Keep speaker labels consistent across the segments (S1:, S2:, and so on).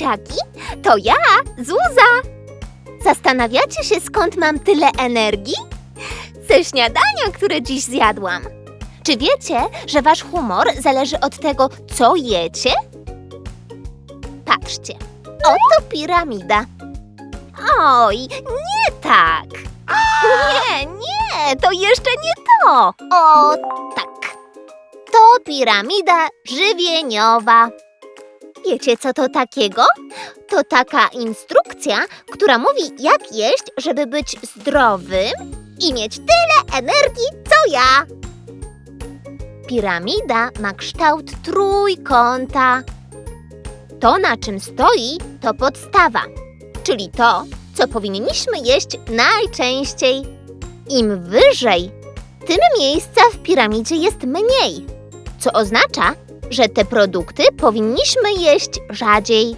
S1: dzieciaki! To ja, Zuza! Zastanawiacie się, skąd mam tyle energii? Ze śniadania, które dziś zjadłam. Czy wiecie, że wasz humor zależy od tego, co jecie? Patrzcie, oto piramida. Oj, nie tak! Nie, nie, to jeszcze nie to! O, tak. To piramida żywieniowa. Wiecie, co to takiego? To taka instrukcja, która mówi, jak jeść, żeby być zdrowym i mieć tyle energii, co ja. Piramida ma kształt trójkąta. To, na czym stoi, to podstawa, czyli to, co powinniśmy jeść najczęściej. Im wyżej, tym miejsca w piramidzie jest mniej, co oznacza, że te produkty powinniśmy jeść rzadziej.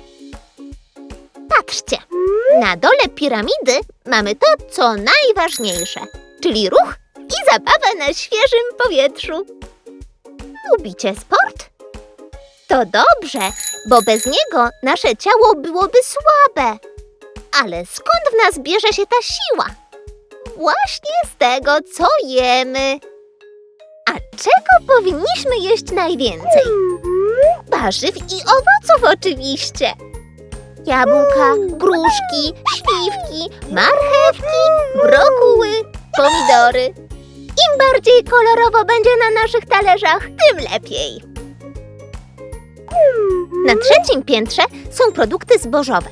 S1: Patrzcie, na dole piramidy mamy to, co najważniejsze, czyli ruch i zabawę na świeżym powietrzu. Lubicie sport? To dobrze, bo bez niego nasze ciało byłoby słabe. Ale skąd w nas bierze się ta siła? Właśnie z tego, co jemy. Czego powinniśmy jeść najwięcej? Warzyw i owoców oczywiście. Jabłka, gruszki, śliwki, marchewki, brokuły, pomidory. Im bardziej kolorowo będzie na naszych talerzach, tym lepiej. Na trzecim piętrze są produkty zbożowe.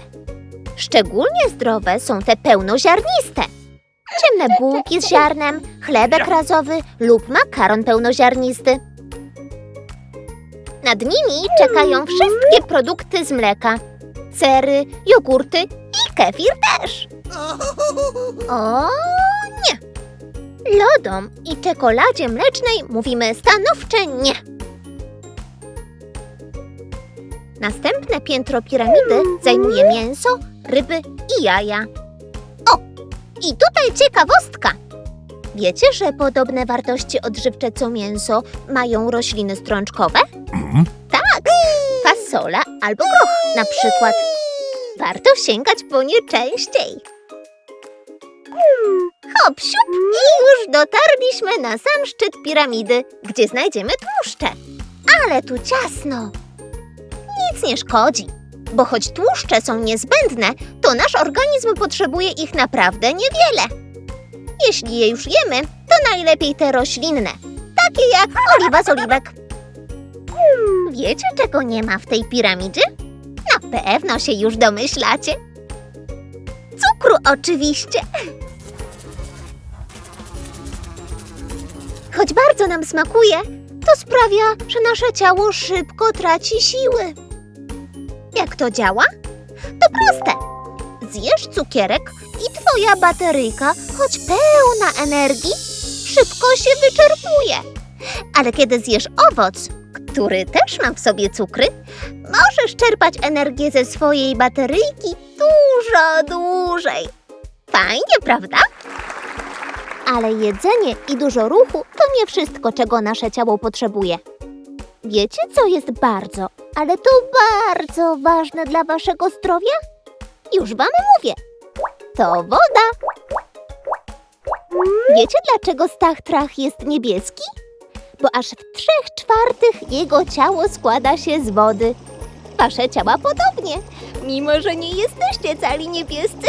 S1: Szczególnie zdrowe są te pełnoziarniste. Ciemne bułki z ziarnem, chlebek razowy lub makaron pełnoziarnisty. Nad nimi czekają wszystkie produkty z mleka. Sery, jogurty i kefir też. O nie! Lodom i czekoladzie mlecznej mówimy stanowcze nie. Następne piętro piramidy zajmuje mięso, ryby i jaja. I tutaj ciekawostka! Wiecie, że podobne wartości odżywcze co mięso mają rośliny strączkowe? Tak, fasola albo groch na przykład. Warto sięgać po nie częściej. Hop, siup i już dotarliśmy na sam szczyt piramidy, gdzie znajdziemy tłuszcze. Ale tu ciasno. Nic nie szkodzi, bo choć tłuszcze są niezbędne, to nasz organizm potrzebuje ich naprawdę niewiele. Jeśli je już jemy, to najlepiej te roślinne, takie jak oliwa z oliwek. Wiecie, czego nie ma w tej piramidzie? Na pewno się już domyślacie. Cukru oczywiście. Choć bardzo nam smakuje, to sprawia, że nasze ciało szybko traci siły. Jak to działa? To proste. Zjesz cukierek i twoja bateryjka, choć pełna energii, szybko się wyczerpuje. Ale kiedy zjesz owoc, który też ma w sobie cukry, możesz czerpać energię ze swojej bateryjki dużo dłużej. Fajnie, prawda? Ale jedzenie i dużo ruchu to nie wszystko, czego nasze ciało potrzebuje. Wiecie, co jest bardzo, ale to bardzo ważne dla waszego zdrowia? Już wam mówię. To woda. Wiecie, dlaczego Stachtrach jest niebieski? Bo aż w trzech czwartych jego ciało składa się z wody. Wasze ciała podobnie, mimo że nie jesteście cali niebiescy.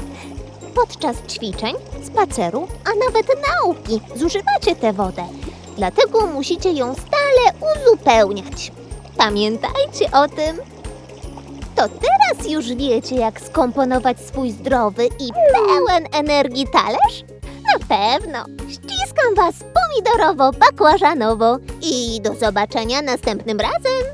S1: Podczas ćwiczeń, spaceru, a nawet nauki zużywacie tę wodę. Dlatego musicie ją stale uzupełniać. Pamiętajcie o tym. To teraz już wiecie, jak skomponować swój zdrowy i pełen energii talerz? Na pewno. Ściskam Was pomidorowo-bakłażanowo i do zobaczenia następnym razem.